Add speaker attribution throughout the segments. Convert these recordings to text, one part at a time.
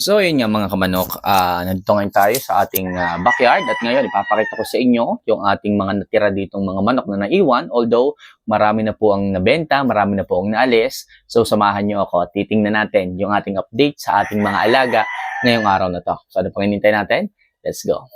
Speaker 1: So yun nga mga kamanok, ah nandito ngayon tayo sa ating ah, backyard at ngayon ipapakita ko sa inyo yung ating mga natira ditong mga manok na naiwan although marami na po ang nabenta, marami na po ang naalis. So samahan niyo ako at titingnan natin yung ating update sa ating mga alaga ngayong araw na to. So ano pang natin? Let's go.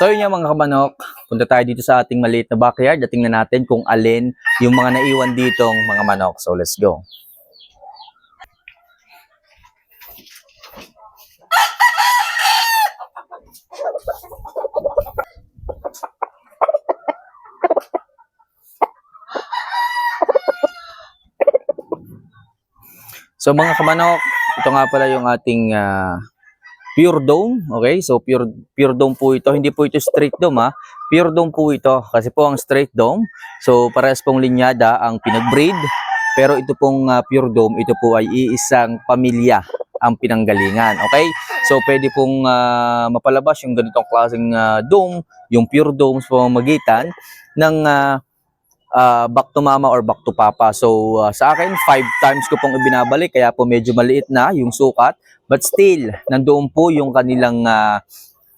Speaker 1: So yun nga mga kamanok, punta tayo dito sa ating maliit na backyard at tingnan natin kung alin yung mga naiwan ditong mga manok. So let's go. So mga kamanok, ito nga pala yung ating ah, pure dome. Okay, so pure pure dome po ito. Hindi po ito straight dome ha. Pure dome po ito kasi po ang straight dome. So parehas pong linyada ang pinag-breed. Pero ito pong ah, pure dome, ito po ay iisang pamilya ang pinanggalingan. Okay? So pwede pong ah, mapalabas yung ganitong klaseng ah, dome, yung pure dome sa pamamagitan ng ah, ah, back to mama or back to papa. So ah, sa akin, five times ko pong ibinabalik kaya po medyo maliit na yung sukat. But still, nandoon po yung kanilang ah,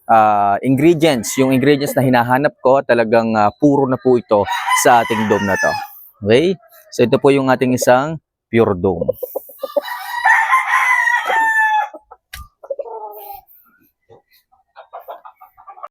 Speaker 1: ah, ingredients. Yung ingredients na hinahanap ko, talagang ah, puro na po ito sa ating dome na to. Okay? So ito po yung ating isang pure dome.